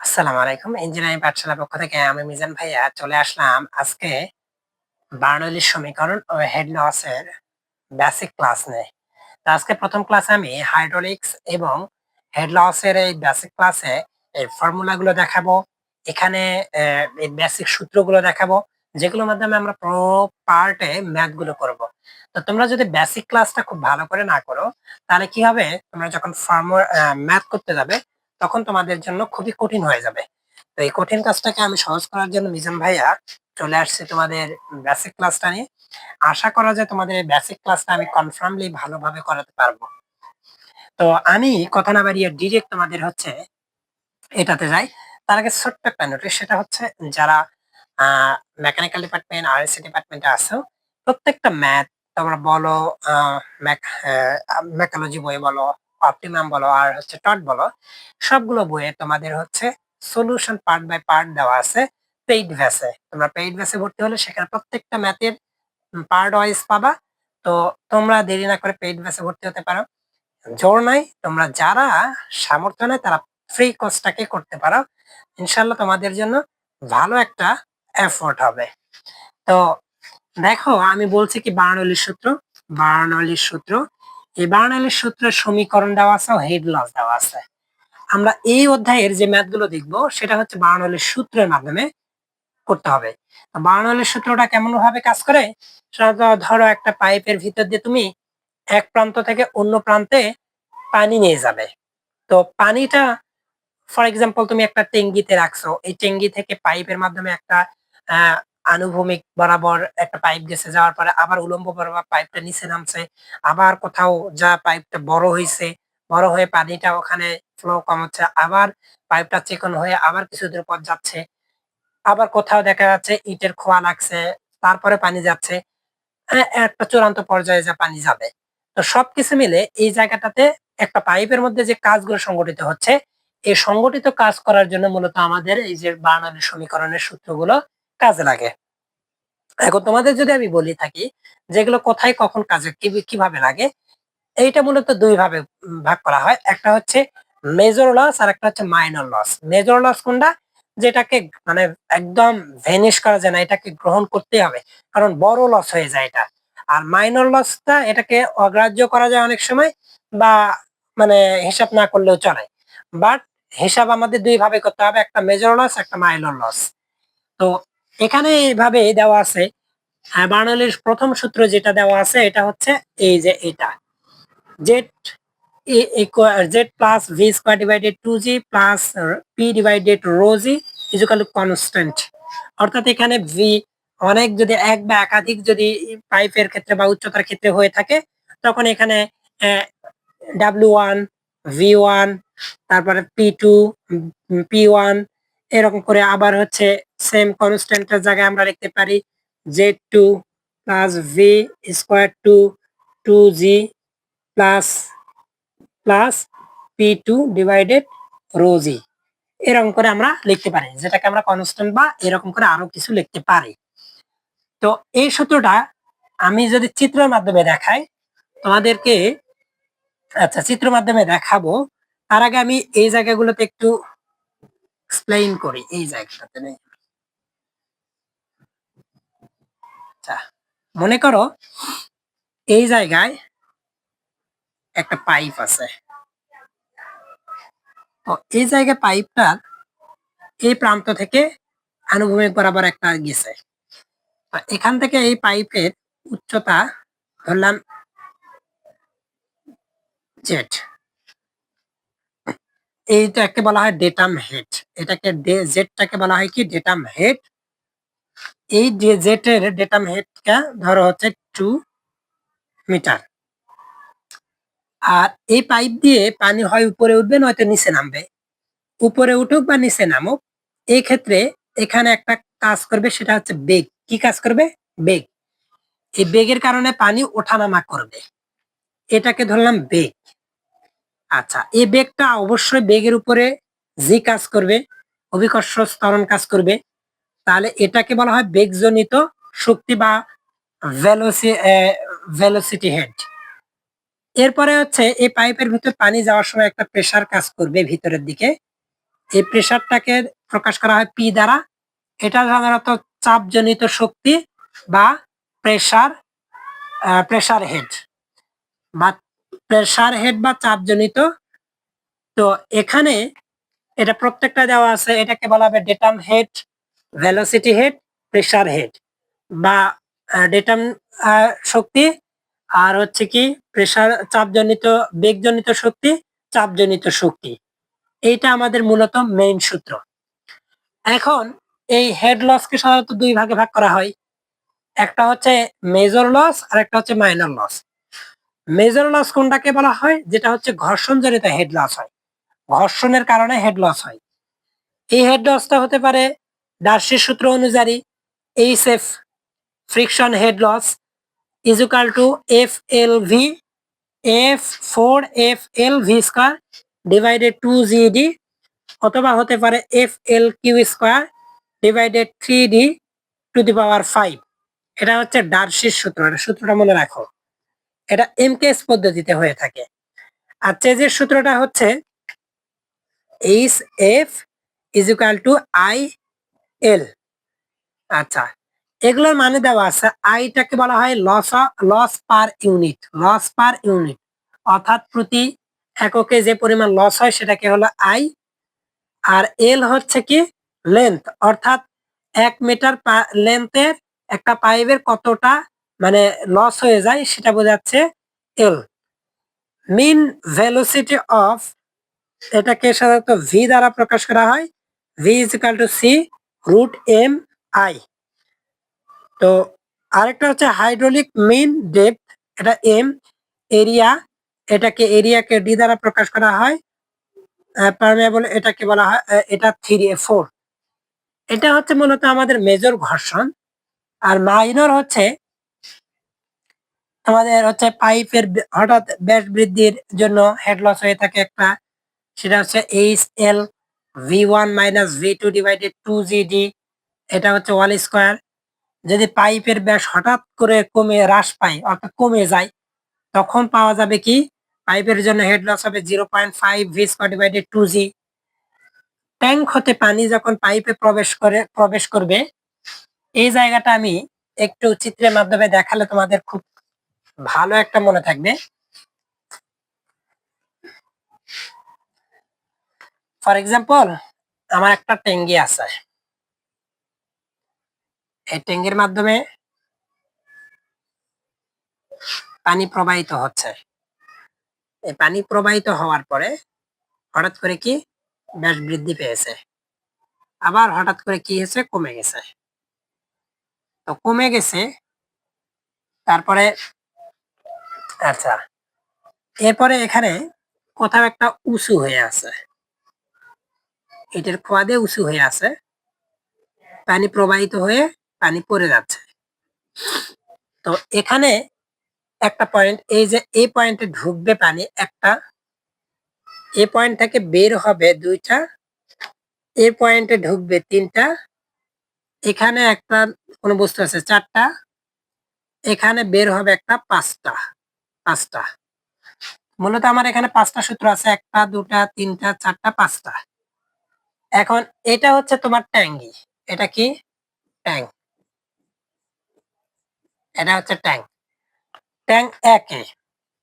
আসসালামু আলাইকুম। ইঞ্জিনিয়ারিং পাঠশালার পক্ষ থেকে আমি মিজান ভাইয়া চলে আসলাম আজকে বার্নৌলির সমীকরণ ও হেড লসের বেসিক ক্লাস নিয়ে। তো আজকে প্রথম ক্লাসে আমি হাইড্রোলিক্স এবং হেড লসের এই বেসিক ক্লাসে এই ফর্মুলাগুলো দেখাবো। এখানে এই বেসিক সূত্রগুলো দেখাবো, যেগুলোর মাধ্যমে আমরা পুরো পার্টে ম্যাথগুলো করব। তো তোমরা যদি বেসিক ক্লাসটা খুব ভালো করে না করো, তাহলে কি হবে? তোমরা যখন ফর্ম ম্যাথ করতে যাবে তখন তোমাদের জন্য খুবই কঠিন হয়ে যাবে। তো এই কঠিন কাজটাকে আমি সহজ করার জন্য মিজান ভাইয়া চলে আসছে তোমাদের বেসিক ক্লাসটা নিয়ে। আশা করা যায় তোমাদের এই বেসিক ক্লাসটা আমি কনফার্মলি ভালোভাবে করাতে পারব। তো আমি কথা না বাড়িয়ে ডিরেক্ট তোমাদের হচ্ছে এটাতে যাই। তার আগে ছোট্ট একটা নোটিস সেটা হচ্ছে যারা মেকানিক্যাল ডিপার্টমেন্ট আর এসি ডিপার্টমেন্টে আছো, প্রত্যেকটা ম্যাথ তোমরা বলো মেকালজি বই বলো অপটিমাম বলো আর হচ্ছে টট বলো, সবগুলো বইয়ে তোমাদের হচ্ছে সলিউশন পার্ট বাই পার্ট দেওয়া আছে পেইড ভ্যাসে তোমরা পেইড ভ্যাসে ভর্তি হলে সেখানে প্রত্যেকটা ম্যাথের পার্ট ওয়াইজ পাবা। তো তোমরা দেরি না করে পেইড ভ্যাসে ভর্তি হতে পারো। জোর নাই, তোমরা যারা সামর্থ্য নেই তারা ফ্রি কোর্সটাকে করতে পারো। ইনশাল্লাহ তোমাদের জন্য ভালো একটা এফোর্ট হবে। তো দেখো, আমি বলছি কি বার্নৌলির সূত্র? বার্নৌলির সূত্র এই বার্নৌলির সূত্রের সমীকরণ দেওয়া আছে হেড লস দেওয়া আছে। আমরা এই অধ্যায়ের যে ম্যাথগুলো দেখব, সেটা হচ্ছে বার্নৌলির সূত্রের মাধ্যমে করতে হবে। বার্নৌলির সূত্রটা কেমন ভাবে কাজ করে? ধরো একটা পাইপের ভিতর দিয়ে তুমি এক প্রান্ত থেকে অন্য প্রান্তে পানি নিয়ে যাবে। তো পানিটা, ফর এক্সাম্পল, তুমি একটা টেঙ্গিতে রাখছো। এই টেঙ্গি থেকে পাইপের মাধ্যমে একটা আনুভূমিক বরাবর একটা পাইপ গেছে, যাওয়ার পরে আবার উলম্ব বরাবর পাইপটা নিচে নামছে, আবার কোথাও যা পাইপটা বড় হয়েছে বড় হয়ে পানিটা ওখানে ফ্লো কম হচ্ছে আবার পাইপটা চিকন হয়ে আবার কিছু দূর পথ যাচ্ছে, আবার কোথাও দেখা যাচ্ছে ইটের খোয়া লাগছে, তারপরে পানি যাচ্ছে একটা চূড়ান্ত পর্যায়ে যা পানি যাবে। তো সবকিছু মিলে এই জায়গাটাতে একটা পাইপের মধ্যে যে কাজগুলো সংগঠিত হচ্ছে, এই সংগঠিত কাজ করার জন্য মূলত আমাদের এই যে বার্নালের সমীকরণের সূত্রগুলো কাজে লাগে। এখন তোমাদের যদি আমি বলি থাকি যেগুলো কোথায়, কখন, কাজে কীভাবে লাগে, এইটা মূলত দুই ভাবে ভাগ করা হয়। একটা হচ্ছে মেজর লস আর একটা হচ্ছে মাইনর লস মেজর লস কোনটা? যেটাকে মানে একদম ভেনিশ করা যায় না, এটাকে গ্রহণ করতে হবে, কারণ বড় লস হয়ে যায় এটা। আর মাইনর লসটা এটাকে অগ্রাহ্য করা যায় অনেক সময় বা মানে হিসাব না করলেও চলে। বাট হিসাব আমাদের দুই ভাবে করতে হবে, একটা মেজর লস একটা মাইনর লস তো এখানে এইভাবে দেওয়া আছে। আহ, বার্নৌলির প্রথম সূত্র যেটা দেওয়া আছে এটা হচ্ছে এই যে এটা। Z Z plus V square divided two G plus P divided rho G equal constant অর্থাৎ এখানে ভি অনেক যদি এক বা একাধিক যদি পাইপের ক্ষেত্রে বা উচ্চতার ক্ষেত্রে হয়ে থাকে তখন এখানে ডাব্লিউ ওয়ান ভি ওয়ান তারপরে পি টু পি ওয়ান এরকম করে আবার হচ্ছে সেম কনস্ট্যান্টের জায়গায় আমরা লিখতে পারি Z two plus V square two two G plus plus P two divided rho G এরকম করে আমরা লিখতে পারি, যেটাকে আমরা কনস্ট্যান্ট বা এরকম করে আরও কিছু লিখতে পারি। তো এই সূত্রটা আমি যদি চিত্রের মাধ্যমে দেখাই, তোমাদেরকে আচ্ছা চিত্র মাধ্যমে দেখাবো। তার আগে আমি এই জায়গাগুলোতে একটু এক্সপ্লেইন করি, এই জায়গাটাতে নেই। আচ্ছা মনে করো এই জায়গায় একটা পাইপ আছে। তো এই জায়গায় পাইপটার এই প্রান্ত থেকে আনুভূমিক বরাবর একটা গেছে। এখান থেকে এই পাইপের উচ্চতা ধরলাম জেড। এইটাকে বলা হয় ডেটাম হেড। এটাকে জেডটাকে বলা হয় কি? ডেটাম হেড এই জেটের ডেটাম হেডটা ধরো হচ্ছে টু মিটার আর এই পাইপ দিয়ে পানি হয় উপরে উঠবে, নয়তো নিচে নামবে। উপরে উঠুক বা নিচে নামুক, এই ক্ষেত্রে এখানে একটা কাজ করবে, সেটা হচ্ছে বেগ। কি কাজ করবে? বেগ। এই বেগের কারণে পানি ওঠানামা করবে। এটাকে ধরলাম বেগ। আচ্ছা এই বেগটা অবশ্যই বেগের উপরে জি কাজ করবে অভিকর্ষ ত্বরণ কাজ করবে, তাহলে এটাকে বলা হয় বেগজনিত শক্তি বা ভেলোসিটি হেড। এরপরে হচ্ছে এই পাইপের ভিতর পানি যাওয়ার সময় একটা প্রেশার কাজ করবে ভিতরের দিকে। এই প্রেশারটাকে প্রকাশ করা হয় পি দ্বারা। এটা সাধারণত চাপজনিত শক্তি বা প্রেশার প্রেশার হেড বা প্রেশার হেড বা চাপজনিত। তো এখানে এটা প্রত্যেকটা দেওয়া আছে, এটাকে বলা হবে datum head velocity head pressure head বা ডেটাম শক্তি আর হচ্ছে কি প্রেসার চাপজনিত, বেগজনিত শক্তি, চাপজনিত শক্তি। এইটা আমাদের মূলত মেইন সূত্র। এখন এই হেড লসকে সাধারণত দুই ভাগে ভাগ করা হয়। একটা হচ্ছে মেজর লস আর একটা হচ্ছে মাইনর লস মেজর লস কোনটাকে বলা হয়? যেটা হচ্ছে ঘর্ষণ জনিত হেড লস হয়। ঘর্ষণের কারণে হেড লস হয়। এই হেড লসটা হতে পারে ডার্সির সূত্র অনুযায়ী H F friction head loss equal to F L V F four F L V square divided two G D অথবা হতে পারে F L Q square divided three D to the power five এটা হচ্ছে ডার্সির সূত্র, এটা সূত্রটা মনে রাখো। এটা এমকেএস পদ্ধতিতে হয়ে থাকে। আর চেজের সূত্রটা হচ্ছে H F equal to I L আচ্ছা এগুলোর মানে দেওয়া আছে আইটাকে বলা হয় loss loss per unit loss per unit অর্থাৎ প্রতি এককে যে পরিমাণ লস হয় সেটাকে হলো আই আর এল হচ্ছে কি লেন্থ অর্থাৎ এক মিটার লেন্থের একটা পাইপের কতটা মানে লস হয়ে যায় সেটা বোঝাচ্ছে এল মিন ভেলোসিটি অফ এটাকে সাধারণত ভি দ্বারা প্রকাশ করা হয়? V is equal to C root M I তো আরেকটা হচ্ছে হাইড্রোলিক মেইন ডেপথ এটা এম এরিয়া এটাকে এরিয়াকে ডি দ্বারা প্রকাশ করা হয়। পারমেবল এটাকে বলা হয় এটা থ্রি এ ফোর এটা হচ্ছে মূলত আমাদের মেজর ঘর্ষণ। আর মাইনর হচ্ছে আমাদের হচ্ছে পাইপের হঠাৎ ব্যাস বৃদ্ধির জন্য হেড লস হয়ে থাকে একটা সেটা হচ্ছে H L V one minus V two divided two G D এটা হচ্ছে ওয়াল স্কোয়ার যদি পাইপের ব্যাস হঠাৎ করে কমে, হ্রাস পায়, অর্থাৎ কমে যায়, তখন পাওয়া যাবে কি? পাইপের জন্য হেড লস হবে zero point five V square divided two G tank হতে পানি যখন পাইপে প্রবেশ করে, প্রবেশ করবে, এই জায়গাটা আমি একটু চিত্রের মাধ্যমে দেখালে তোমাদের খুব ভালো একটা মনে থাকবে। ফর এক্সাম্পল আমার একটা ট্যাঙ্গি আছে। এই ট্যাঙ্গির মাধ্যমে পানি প্রবাহিত হচ্ছে। এই পানি প্রবাহিত হওয়ার পরে হঠাৎ করে কি ব্যাস বৃদ্ধি পেয়েছে। আবার হঠাৎ করে কি হয়েছে? কমে গেছে। তো কমে গেছে, তারপরে আচ্ছা এরপরে এখানে কোথাও একটা উঁচু হয়ে আছে। এটার খোয়াদে উঁচু হয়ে আছে। পানি প্রবাহিত হয়ে পানি পড়ে যাচ্ছে। তো এখানে একটা পয়েন্ট এই যে এই পয়েন্টে ঢুকবে পানি, একটা। এই পয়েন্ট থেকে বের হবে দুইটা। এই পয়েন্টে ঢুকবে তিনটা। এখানে একটা কোনো বস্তু আছে, চারটা। এখানে বের হবে একটা পাঁচটা পাঁচটা। মূলত আমার এখানে পাঁচটা সূত্র আছে, একটা, দুটা, তিনটা, চারটা, পাঁচটা। এখন এটা হচ্ছে তোমার ট্যাঙ্গি। এটা কি? ট্যাঙ্ক এটা হচ্ছে ট্যাঙ্ক ট্যাঙ্ক একে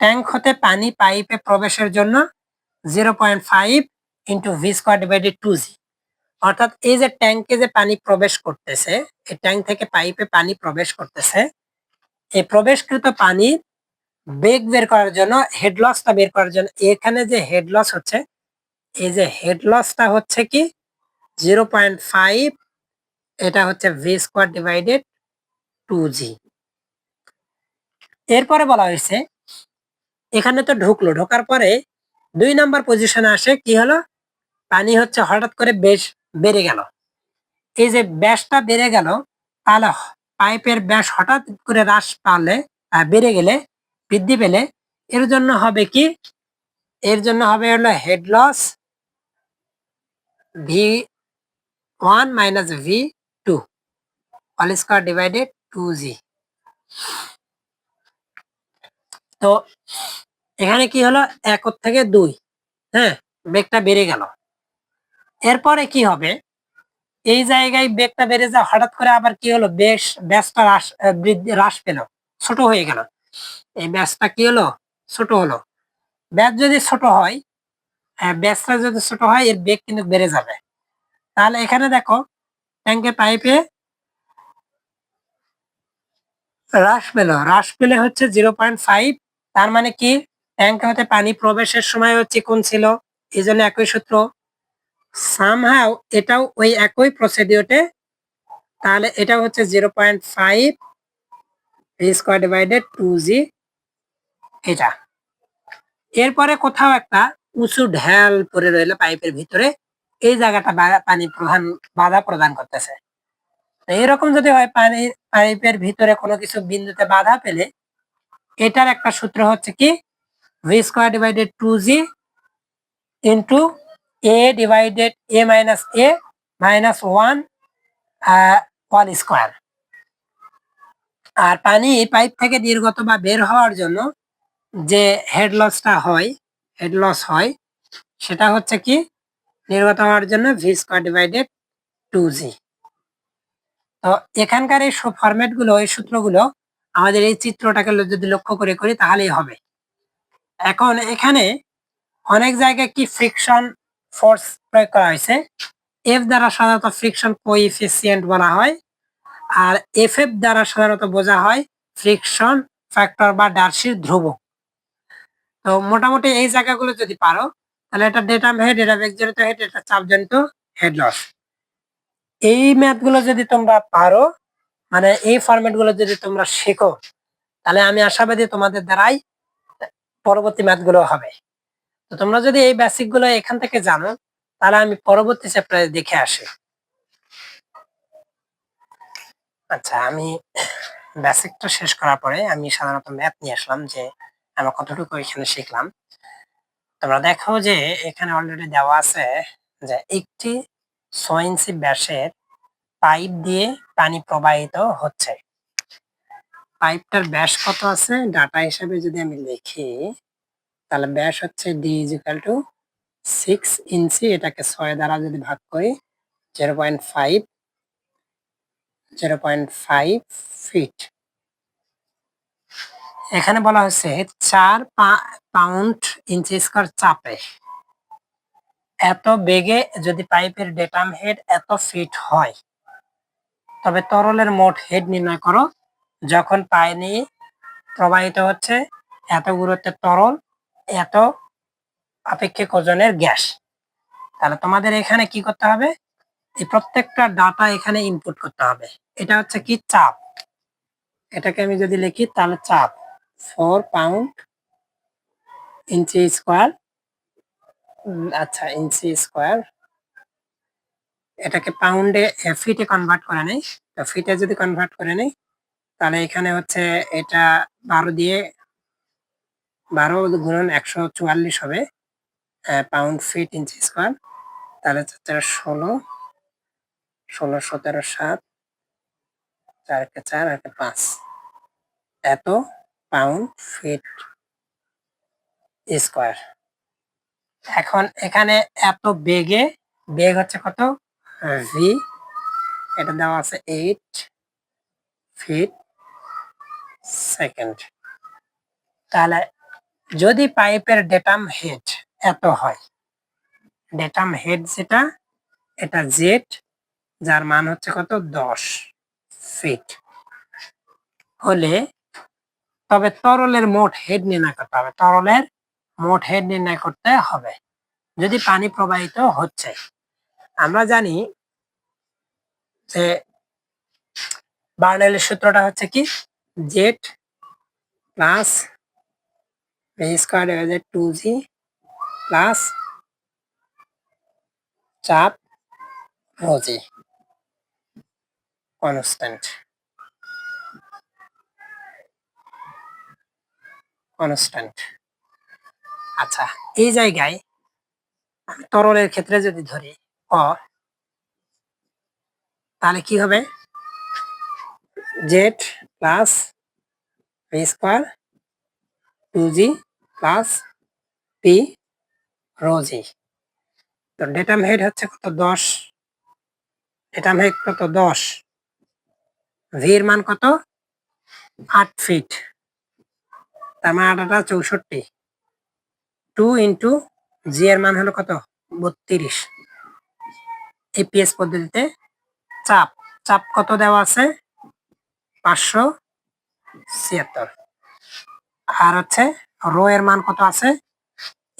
ট্যাঙ্ক হতে পানি পাইপে প্রবেশের জন্য zero point five into V square divided two G. অর্থাৎ এই যে ট্যাঙ্কে যে পানি প্রবেশ করতেছে, এই ট্যাঙ্ক থেকে পাইপে পানি প্রবেশ করতেছে, এই প্রবেশকৃত পানি বেগ বের করার জন্য হেড লসটা বের করার জন্য, এখানে যে হেডলস হচ্ছে এই যে হেড লসটা হচ্ছে কি? জিরো পয়েন্ট ফাইভ এটা হচ্ছে V square divided two G এরপরে বলা হয়েছে, এখানে তো ঢুকলো, ঢোকার পরে দুই নাম্বার পজিশনে আসে, কি হলো? পানি হচ্ছে হঠাৎ করে বেশ বেড়ে গেল। এই যে ব্যাসটা বেড়ে গেল, তাহলে পাইপের ব্যাস হঠাৎ করে হ্রাস পালে বেড়ে গেলে, বৃদ্ধি পেলে, এর জন্য হবে কি? এর জন্য হবে হলো head loss V one minus V two all square divided two G তো এখানে কি হলো? এক থেকে দুই। হ্যাঁ বেগটা বেড়ে গেল। এরপরে কি হবে? এই জায়গায় বেগটা বেড়ে যা হঠাৎ করে আবার কি হলো? বেশ, ব্যাসটা হ্রাস বৃদ্ধি, হ্রাস পেল। ছোট হয়ে গেল। এই ব্যাসটা কি হলো? ছোট হলো। ব্যাস যদি ছোট হয় ব্যাসটা যদি ছোট হয়, এর বেগ কিন্তু বেড়ে যাবে। তাহলে এখানে দেখো ট্যাঙ্কের পাইপে হ্রাস পেল। হ্রাস পেলে হচ্ছে জিরো পয়েন্ট ফাইভ তার মানে কি? ট্যাঙ্কে হতে পানি প্রবেশের সময় হচ্ছে কোন ছিল? এই জন্য একই সূত্র। সামহাও এটাও ওই একই প্রসিডিওতে তাহলে এটা হচ্ছে zero point five square divided two G এটা। এরপরে কোথাও একটা উঁচু ঢেল পরে রইল পাইপের ভিতরে। এই জায়গাটা পানি প্রধান, বাধা প্রদান করতেছে। এরকম যদি হয় পানি, পাইপের ভিতরে কোনো কিছু বিন্দুতে বাধা পেলে, এটার একটা সূত্র হচ্ছে কি? V square divided two G into A divided A minus A minus one one square আর পানি পাইপ থেকে নির্গত বা বের হওয়ার জন্য যে হেড লসটা হয় হেড লস হয়, সেটা হচ্ছে কি? নির্গত হওয়ার জন্য V square divided two G তো এখানকার এই ফরম্যাটগুলো, এই সূত্রগুলো আমাদের এই চিত্রটাকে যদি লক্ষ্য করে করি, তাহলেই হবে। এখন এখানে অনেক জায়গায় কি ফ্রিকশন ফোর্স প্রয়োগ করা হয়েছে? এফ দ্বারা সাধারণত ফ্রিকশন কোইফিসিয়েন্ট বলা হয়, আর এফ এফ দ্বারা সাধারণত বোঝা হয় ফ্রিকশন ফ্যাক্টর বা ডার্সির ধ্রুবক। তো মোটামুটি এই জায়গাগুলো যদি পারো, তাহলে এটা ডেটাম হেড এটা বেগজনিত হেড এটা চাপজনিত হেড লস এই ম্যাথগুলো যদি তোমরা পারো মানে এই ফরম্যাটগুলো যদি তোমরা শেখো, তাহলে আমি আশাবাদী তোমাদের দ্বারাই পরবর্তী ম্যাথগুলো হবে। তো তোমরা যদি এই বেসিকগুলো এখান থেকে জানো, তাহলে আমি পরবর্তী চ্যাপ্টারে দেখে আসি। আচ্ছা আমি বেসিকটা শেষ করার পরে আমি সাধারণত ম্যাথ নিয়ে আসলাম যে আমরা কতটুকু এখানে শিখলাম? তোমরা দেখো যে এখানে অলরেডি দেওয়া আছে যে একটি ছয় ইঞ্চি ব্যাসের পাইপ দিয়ে পানি প্রবাহিত হচ্ছে। পাইপটার ব্যাস কত আছে? ডাটা হিসাবে যদি আমি লিখি, তাহলে ব্যাস হচ্ছে D equal to six inch এটাকে ছয় দ্বারা যদি ভাগ করি zero point five zero point five feet এখানে বলা হয়েছে চার পাউন্ড ইঞ্চি স্কোয়ার চাপে। এত বেগে যদি পাইপের ডেটাম হেড এত ফিট হয়, তবে তরলের মোট হেড নির্ণয় করো। যখন পানি প্রবাহিত হচ্ছে, এত গুরুত্বের তরল, এত আপেক্ষিক ওজনের গ্যাস। তাহলে তোমাদের এখানে কি করতে হবে? এই প্রত্যেকটা ডাটা এখানে ইনপুট করতে হবে। এটা হচ্ছে কি চাপ? এটাকে আমি যদি লিখি তাহলে চাপ। ফোর পাউন্ড ইঞ্চি স্কোয়ার আচ্ছা ইঞ্চি স্কোয়ার এটাকে পাউন্ডে ফিটে কনভার্ট করে নেই। তো ফিটে যদি কনভার্ট করে নেই, তাহলে এখানে হচ্ছে এটা বারো দিয়ে বারো গুণন একশো চুয়াল্লিশ হবে পাউন্ড ফিট ইঞ্চি স্কোয়ার তাহলে হচ্ছে ষোলো ষোলো, সতেরো, সাত, চারকে চার আর পাঁচ। এত পাউন্ড ফিট স্কোয়ার এখন এখানে এত বেগে, বেগ হচ্ছে কত? ভি এটা দেওয়া আছে এইট ফিট সেকেন্ড তাহলে যদি পাইপের ডেটাম হেড এত হয় ডেটাম হেড যেটা, এটা জেড যার মান হচ্ছে কত? দশ ফিট হলে তবে তরলের মোট হেড নির্ণয় করতে হবে। তরলের মোট হেড নির্ণয় করতে হবে, যদি পানি প্রবাহিত হচ্ছে। আমরা জানি যে বার্নেলের সূত্রটা হচ্ছে কি? Z plus square two G plus চাপ রোজি কনস্ট্যান্ট কনস্ট্যান্ট আচ্ছা এই জায়গায় আমি তরলের ক্ষেত্রে যদি ধরি অ তাহলে কি হবে? Z plus square two G plus P rho G তো ডেটাম হেড হচ্ছে কত? দশ। ডেটাম হেড কত? দশ। ভি এর মান কত? আট ফিট তার মানে আটাটা চৌষট্টি। টু ইন্টু জি এর মান হলো কত? বত্রিশ। এপিএস পদ্ধতিতে চাপ। চাপ কত দেওয়া আছে? পাঁচশো ছিয়াত্তর। আর হচ্ছে রো এর মান কত আছে?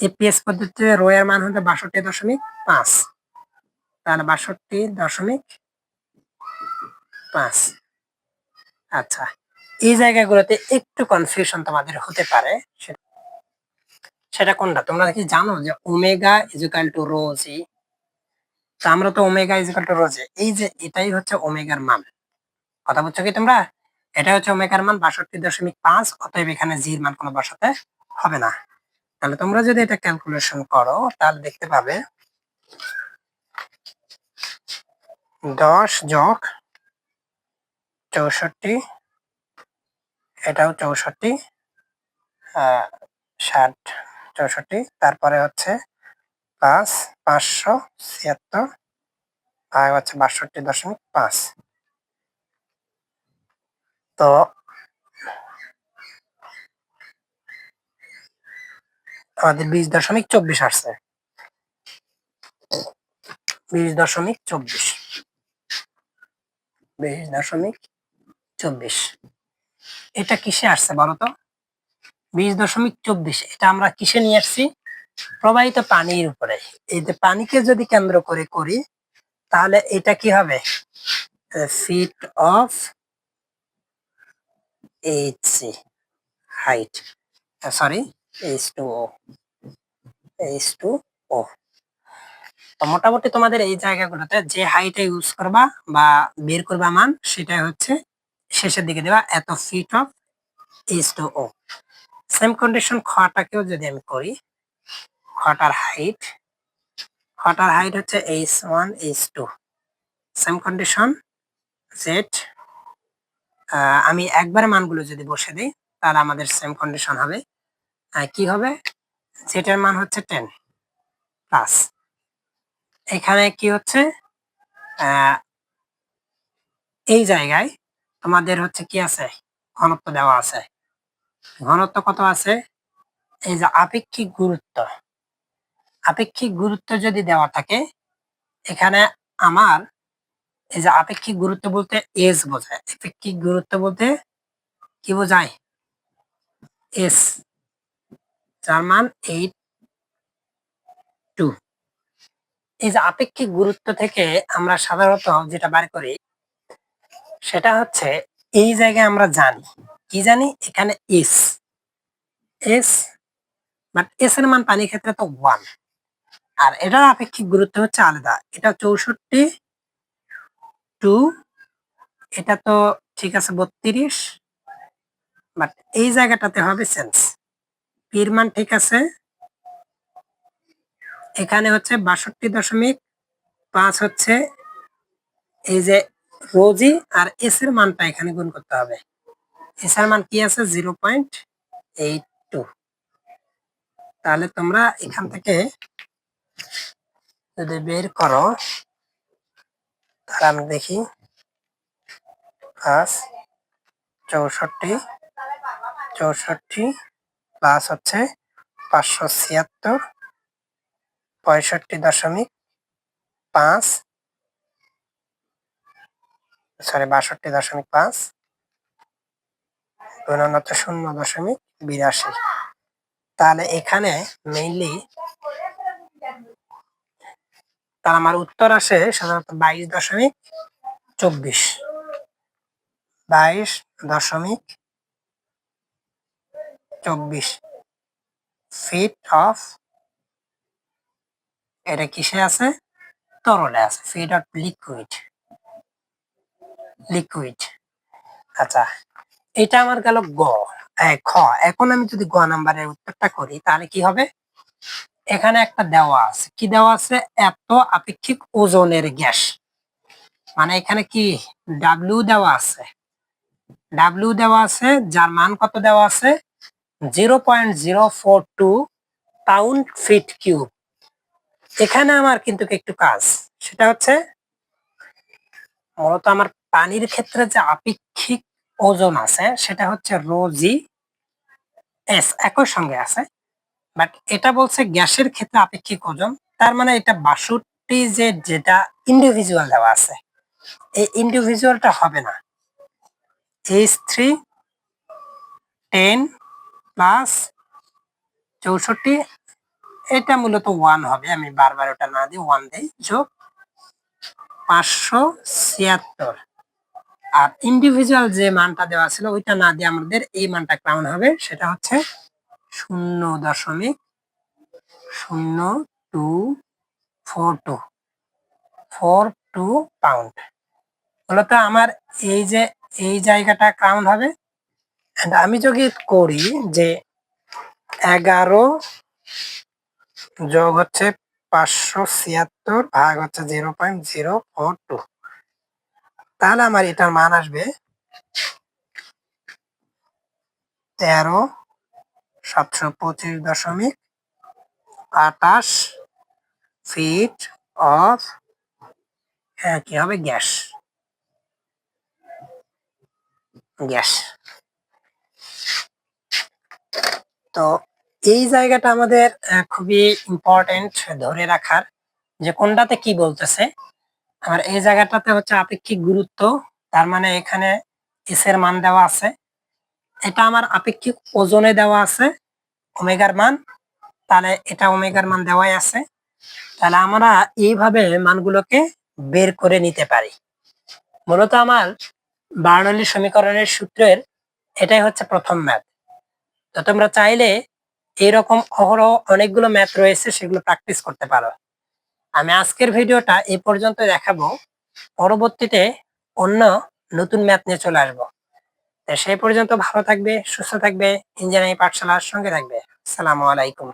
এপিএস পদ্ধতিতে রো এর মান হচ্ছে বাষট্টি দশমিক পাঁচ। তাহলে বাষট্টি দশমিক পাঁচ। আচ্ছা। এই জায়গাগুলোতে একটু কনফিউশন তোমাদের হতে পারে। সেটা কোনটা? তোমরা কি জানো যে omega equal to rho G তো আমরা তো omega equal to rho G এই যে এটাই হচ্ছে ওমেগার মান। কথা বুঝছ কি তোমরা? এটা হচ্ছে ওমেগার মান বাষট্টি দশমিক পাঁচ, অতএব এখানে জির মান কোনো বসাতে হবে না। তাহলে তোমরা যদি এটা ক্যালকুলেশন করো, তাহলে দেখতে পাবে দশ যোগ চৌষট্টি এটাও চৌষট্টি ষাট চৌষট্টি, তারপরে হচ্ছে পাঁচ, পাঁচশো ছিয়াত্তর, আর হচ্ছে বাষট্টি দশমিক পাঁচ। তো আমাদের বিশ দশমিক চব্বিশ আসছে। বিশ দশমিক চব্বিশ। বিশ দশমিক চব্বিশ। এটা কিসে আসছে বলো তো বিশ দশমিক চব্বিশ, এটা আমরা কিসে নিয়ে আসছি? প্রবাহিত পানির উপরে। এই যে পানিকে যদি কেন্দ্র করে করি, তাহলে এটা কি হবে? Feet of H C height sorry H two O H two O তো মোটামুটি তোমাদের এই জায়গাগুলোতে যে হাইটে ইউজ করবা বা বের করবা মান, সেটাই হচ্ছে শেষের দিকে দেবা এত feet of H two O same condition খটাকেও যদি আমি করি, খটার হাইট খটার হাইট হচ্ছে H one H two same condition Z আমি একবারে মানগুলো যদি বসে দিই, তাহলে আমাদের সেম কন্ডিশন হবে। কি হবে? জেটের মান হচ্ছে টেন প্লাস এখানে কি হচ্ছে? এই জায়গায় তোমাদের হচ্ছে কি আছে? ঘনত্ব দেওয়া আছে। ঘনত্ব কত আছে? এই যে আপেক্ষিক গুরুত্ব। আপেক্ষিক গুরুত্ব যদি দেওয়া থাকে, এখানে আমার এই যে আপেক্ষিক গুরুত্ব বলতে এস বোঝায়। আপেক্ষিক গুরুত্ব বলতে কি বোঝায়? এস যার মান এইট টু এই যে আপেক্ষিক গুরুত্ব থেকে আমরা সাধারণত যেটা বার করি সেটা হচ্ছে এই জায়গায় আমরা জানি। কি জানি? এখানে এস এস বাট এস এর মান পানির ক্ষেত্রে তো ওয়ান আর এটার আপেক্ষিক গুরুত্ব হচ্ছে আলাদা। এটা চৌষট্টি টু এটা তো ঠিক আছে বত্রিশ বাট এই জায়গাটাতে হবে সেন্স পির মান ঠিক আছে। এখানে হচ্ছে বাষট্টি দশমিক পাঁচ হচ্ছে এই যে রোজি আর এস এর মানটা এখানে গুণ করতে হবে। এস এর মান কি আছে? Zero point eight two. তাহলে তোমরা এখান থেকে যদি বের করো, তাহলে আমি দেখি প্লাস চৌষট্টি চৌষট্টি প্লাস হচ্ছে পাঁচশো ছিয়াত্তর, পঁয়ষট্টি দশমিক পাঁচ সরি, বাষট্টি দশমিক পাঁচ। শূন্য দশমিক বিরাশি। তাহলে এখানে মেইনলি তার আমার উত্তর আসে সাধারণত বাইশ দশমিক চব্বিশ। বাইশ দশমিক চব্বিশ। ফিট অফ এটা কিসে আছে? তরলে আছে। ফিট অফ লিকুইড লিকুইড আচ্ছা এটা আমার গেল গ। খ। এখন আমি যদি গ নাম্বারের উত্তরটা করি, তাহলে কি হবে? এখানে একটা দেওয়া আছে। কি দেওয়া আছে? এত আপেক্ষিক ওজনের গ্যাস। মানে এখানে কি? ডাব্লিউ দেওয়া আছে। ডাব্লিউ দেওয়া আছে, যার মান কত দেওয়া আছে? Zero point zero four two pound feet cube এখানে আমার কিন্তু একটু কাজ। সেটা হচ্ছে, মূলত আমার পানির ক্ষেত্রে যে আপেক্ষিক ওজন আছে, সেটা হচ্ছে রোজি এস, একই সঙ্গে আছে। বাট এটা বলছে গ্যাসের ক্ষেত্রে আপেক্ষিক ওজন, তার মানে এটা বাষট্টি যে যেটা ইন্ডিভিজুয়াল দেওয়া আছে, এই ইন্ডিভিজুয়ালটা হবে না। এইচ থ্রি টেন প্লাস চৌষট্টি, এটা মূলত ওয়ান হবে, আমি বারবার ওটা না দিই ওয়ান দিই, যোগ পাঁচশো ছিয়াত্তর। আর ইন্ডিভিজুয়াল যে মানটা দেওয়া ছিল, ওইটা না দিয়ে আমাদের এই মানটা কেমন হবে। সেটা হচ্ছে শূন্য দশমিক শূন্য two four two four two pound মূলত আমার এই যে, এই জায়গাটা কাউন্ট হবে। আমি যদি করি যে এগারো যোগ হচ্ছে পাঁচশো ছিয়াত্তর ভাগ হচ্ছে zero point zero four two তাহলে আমার এটার মান আসবে তেরো সাতশো পঁচিশ দশমিক আটাশ ফিট অফ হ্যাঁ কি হবে? গ্যাস। গ্যাস। তো এই জায়গাটা আমাদের খুবই ইম্পর্টেন্ট ধরে রাখার যে কোনটাতে কি বলতেছে? আর এই জায়গাটাতে হচ্ছে আপেক্ষিক গুরুত্ব। তার মানে এখানে এস এর মান দেওয়া আছে। এটা আমার আপেক্ষিক ওজনে দেওয়া আছে, ওমেগার মান। তাহলে এটা ওমেগার মান দেওয়াই আছে। তাহলে আমরা এইভাবে মানগুলোকে বের করে নিতে পারি। মূলত আমার বার্নলি সমীকরণের সূত্রের এটাই হচ্ছে প্রথম ম্যাথ। তো তোমরা চাইলে এরকম অহরহ অনেকগুলো ম্যাথ রয়েছে, সেগুলো প্র্যাকটিস করতে পারো। আমি আজকের ভিডিওটা এ পর্যন্ত দেখাবো। পরবর্তীতে অন্য নতুন ম্যাপ নিয়ে চলে আসব। সেই পর্যন্ত ভালো থাকবে, সুস্থ থাকবে, ইঞ্জিনিয়ারিং পাঠশালার সঙ্গে থাকবে। সালামু আলাইকুম।